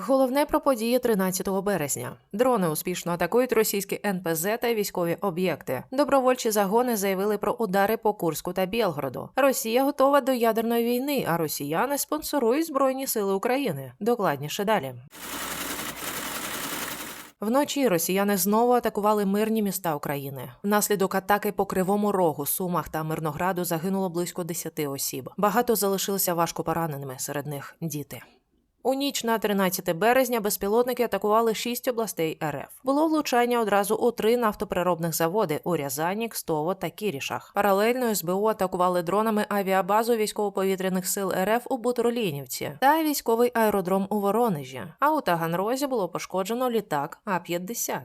Головне про події 13 березня. Дрони успішно атакують російські НПЗ та військові об'єкти. Добровольчі загони заявили про удари по Курську та Білгороду. Росія готова до ядерної війни, а росіяни спонсорують Збройні Сили України. Докладніше далі. Вночі росіяни знову атакували мирні міста України. Внаслідок атаки по Кривому Рогу, Сумах та Мирнограду загинуло близько 10 осіб. Багато залишилися важко пораненими, серед них діти. У ніч на 13 березня безпілотники атакували шість областей РФ. Було влучання одразу у три нафтопереробних заводи у Рязані, Кстово та Кірішах. Паралельно СБУ атакували дронами авіабазу військово-повітряних сил РФ у Бутурлінівці та військовий аеродром у Воронежі. А у Таганрозі було пошкоджено літак А-50.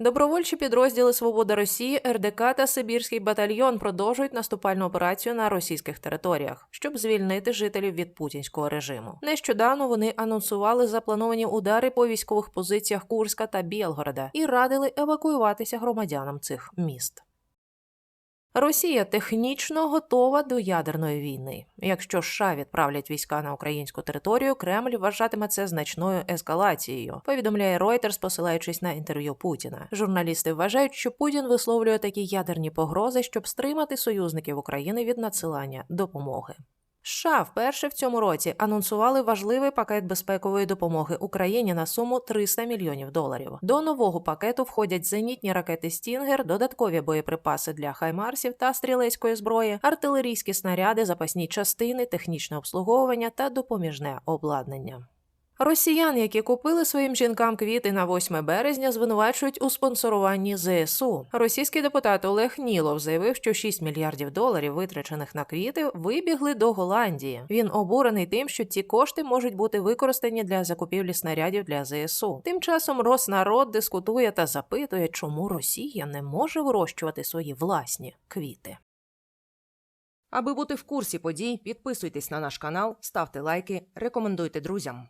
Добровольчі підрозділи Свобода Росії, РДК та Сибірський батальйон продовжують наступальну операцію на російських територіях, щоб звільнити жителів від путінського режиму. Нещодавно вони анонсували заплановані удари по військових позиціях Курська та Білгорода і радили евакуюватися громадянам цих міст. Росія технічно готова до ядерної війни. Якщо США відправлять війська на українську територію, Кремль вважатиме це значною ескалацією. Повідомляє Reuters, посилаючись на інтерв'ю Путіна. Журналісти вважають, що Путін висловлює такі ядерні погрози, щоб стримати союзників України від надсилання допомоги. США вперше в цьому році анонсували важливий пакет безпекової допомоги Україні на суму 300 мільйонів доларів. До нового пакету входять зенітні ракети Стінгер, додаткові боєприпаси для хаймарсів та стрілецької зброї, артилерійські снаряди, запасні частини, технічне обслуговування та допоміжне обладнання. Росіян, які купили своїм жінкам квіти на 8 березня, звинувачують у спонсоруванні ЗСУ. Російський депутат Олег Нілов заявив, що 6 мільярдів доларів, витрачених на квіти, вибігли до Голландії. Він обурений тим, що ці кошти можуть бути використані для закупівлі снарядів для ЗСУ. Тим часом Роснарод дискутує та запитує, чому Росія не може вирощувати свої власні квіти. Аби бути в курсі подій, підписуйтесь на наш канал, ставте лайки, рекомендуйте друзям.